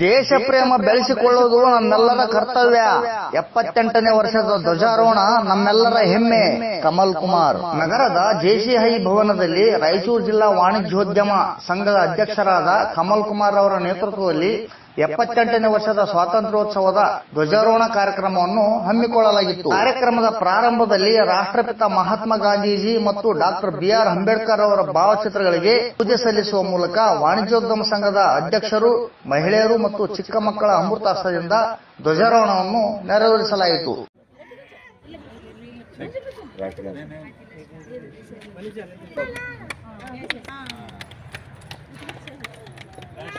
ದೇಶ ಪ್ರೇಮ ಬೆಳೆಸಿಕೊಳ್ಳುವುದು ನಮ್ಮೆಲ್ಲರ ಕರ್ತವ್ಯ. ಎಪ್ಪತ್ತೆಂಟನೇ ವರ್ಷದ ಧ್ವಜಾರೋಹಣ ನಮ್ಮೆಲ್ಲರ ಹೆಮ್ಮೆ. ಕಮಲ್ ಕುಮಾರ್. ನಗರದ ಜೆಸಿಹೈ ಭವನದಲ್ಲಿ ರಾಯಚೂರು ಜಿಲ್ಲಾ ವಾಣಿಜ್ಯೋದ್ಯಮ ಸಂಘದ ಅಧ್ಯಕ್ಷರಾದ ಕಮಲ್ ಕುಮಾರ್ ಅವರ ನೇತೃತ್ವದಲ್ಲಿ ಎಪ್ಪತ್ತೆಂಟನೇ ವರ್ಷದ ಸ್ವಾತಂತ್ರ್ಯೋತ್ಸವದ ಧ್ವಜಾರೋಹಣ ಕಾರ್ಯಕ್ರಮವನ್ನು ಹಮ್ಮಿಕೊಳ್ಳಲಾಗಿತ್ತು. ಕಾರ್ಯಕ್ರಮದ ಪ್ರಾರಂಭದಲ್ಲಿ ರಾಷ್ಟ್ರಪಿತ ಮಹಾತ್ಮ ಗಾಂಧೀಜಿ ಮತ್ತು ಡಾಕ್ಟರ್ ಬಿಆರ್ ಅಂಬೇಡ್ಕರ್ ಅವರ ಭಾವಚಿತ್ರಗಳಿಗೆ ಪೂಜೆ ಸಲ್ಲಿಸುವ ಮೂಲಕ ವಾಣಿಜ್ಯೋದ್ಯಮ ಸಂಘದ ಅಧ್ಯಕ್ಷರು, ಮಹಿಳೆಯರು ಮತ್ತು ಚಿಕ್ಕ ಮಕ್ಕಳ ಅಮೃತಾಸ್ತ್ರದಿಂದ ಧ್ವಜಾರೋಹಣವನ್ನು ನೆರವೇರಿಸಲಾಯಿತು.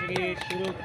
શ્રી શિરૂપ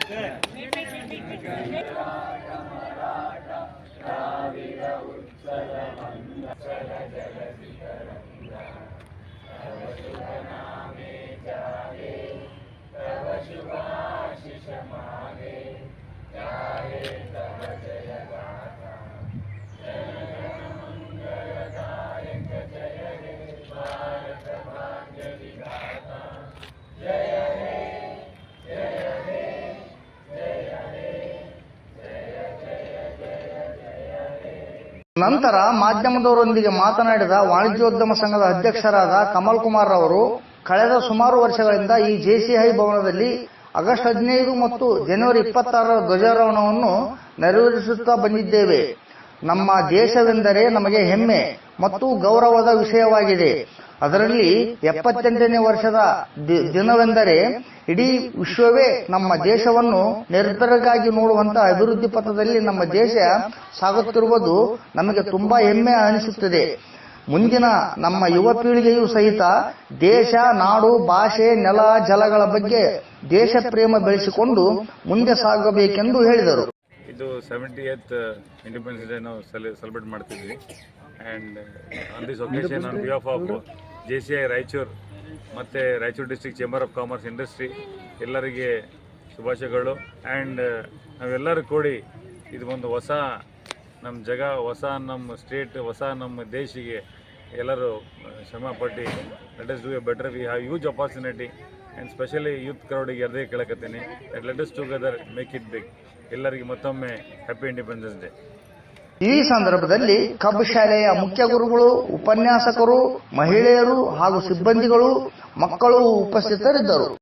ನಂತರ ಮಾಧ್ಯಮದವರೊಂದಿಗೆ ಮಾತನಾಡಿದ ವಾಣಿಜ್ಯೋದ್ಯಮ ಸಂಘದ ಅಧ್ಯಕ್ಷರಾದ ಕಮಲ್ ಕುಮಾರ್ ಅವರು, ಕಳೆದ ಸುಮಾರು ವರ್ಷಗಳಿಂದ ಈ ಜೆಸಿಐ ಭವನದಲ್ಲಿ ಆಗಸ್ಟ್ ಹದಿನೈದು ಮತ್ತು ಜನವರಿ ಇಪ್ಪತ್ತಾರರ ಧ್ವಜಾರೋಹಣವನ್ನು ನೆರವೇರಿಸುತ್ತಾ ಬಂದಿದ್ದೇವೆ. ನಮ್ಮ ದೇಶವೆಂದರೆ ನಮಗೆ ಹೆಮ್ಮೆ ಮತ್ತು ಗೌರವದ ವಿಷಯವಾಗಿದೆ. ಅದರಲ್ಲಿ ಎಪ್ಪತ್ತೆಂಟನೇ ವರ್ಷದ ದಿನವೆಂದರೆ ಇಡೀ ವಿಶ್ವವೇ ನಮ್ಮ ದೇಶವನ್ನು ನಿರ್ಭರಗಾಗಿ ನೋಡುವಂತ ಅಭಿವೃದ್ಧಿ ಪಥದಲ್ಲಿ ನಮ್ಮ ದೇಶ ಸಾಗುತ್ತಿರುವುದು ನಮಗೆ ತುಂಬಾ ಹೆಮ್ಮೆ ಅನಿಸುತ್ತದೆ. ಮುಂದಿನ ನಮ್ಮ ಯುವ ಪೀಳಿಗೆಯೂ ಸಹಿತ ದೇಶ, ನಾಡು, ಭಾಷೆ, ನೆಲ, ಜಲಗಳ ಬಗ್ಗೆ ದೇಶ ಪ್ರೇಮ ಬೆಳೆಸಿಕೊಂಡು ಮುಂದೆ ಸಾಗಬೇಕೆಂದು ಹೇಳಿದರು. ಇದು ಸೆವೆಂಟಿ ಏತ್ ಇಂಡಿಪೆಂಡೆನ್ಸ್ ಡೇ ನಾವು ಸೆಲೆಬ್ರೇಟ್ ಮಾಡ್ತಿದ್ವಿ. And on this occasion on behalf of J C I Raichur ಮತ್ತು Raichur district chamber of commerce industry ಎಲ್ಲರಿಗೆ ಶುಭಾಶಯಗಳು. ಆ್ಯಂಡ್ ನಾವೆಲ್ಲರೂ ಕೂಡಿ ಇದು ಒಂದು ಹೊಸ ನಮ್ಮ ಜಗ, ಹೊಸ ನಮ್ಮ ಸ್ಟೇಟ್, ಹೊಸ ನಮ್ಮ ದೇಶಿಗೆ ಎಲ್ಲರೂ ಶ್ರಮಪಟ್ಟು as do a better we have use opportunity and specially youth ಕ್ರೌಡಿಗೆ ಅದೇ ಕೇಳಕತ್ತೀನಿ. Let's together make it big ಎಲ್ಲರಿಗೆ ಮತ್ತೊಮ್ಮೆ ಹ್ಯಾಪಿ ಇಂಡಿಪೆಂಡೆನ್ಸ್ ಡೇ ಈ ಸಂದರ್ಭದಲ್ಲಿ ಕಬ್ಬು ಶಾಲೆಯ ಮುಖ್ಯ ಗುರುಗಳು, ಉಪನ್ಯಾಸಕರು, ಮಹಿಳೆಯರು ಹಾಗೂ ಸಿಬ್ಬಂದಿಗಳು, ಮಕ್ಕಳು ಉಪಸ್ಥಿತರಿದ್ದರು.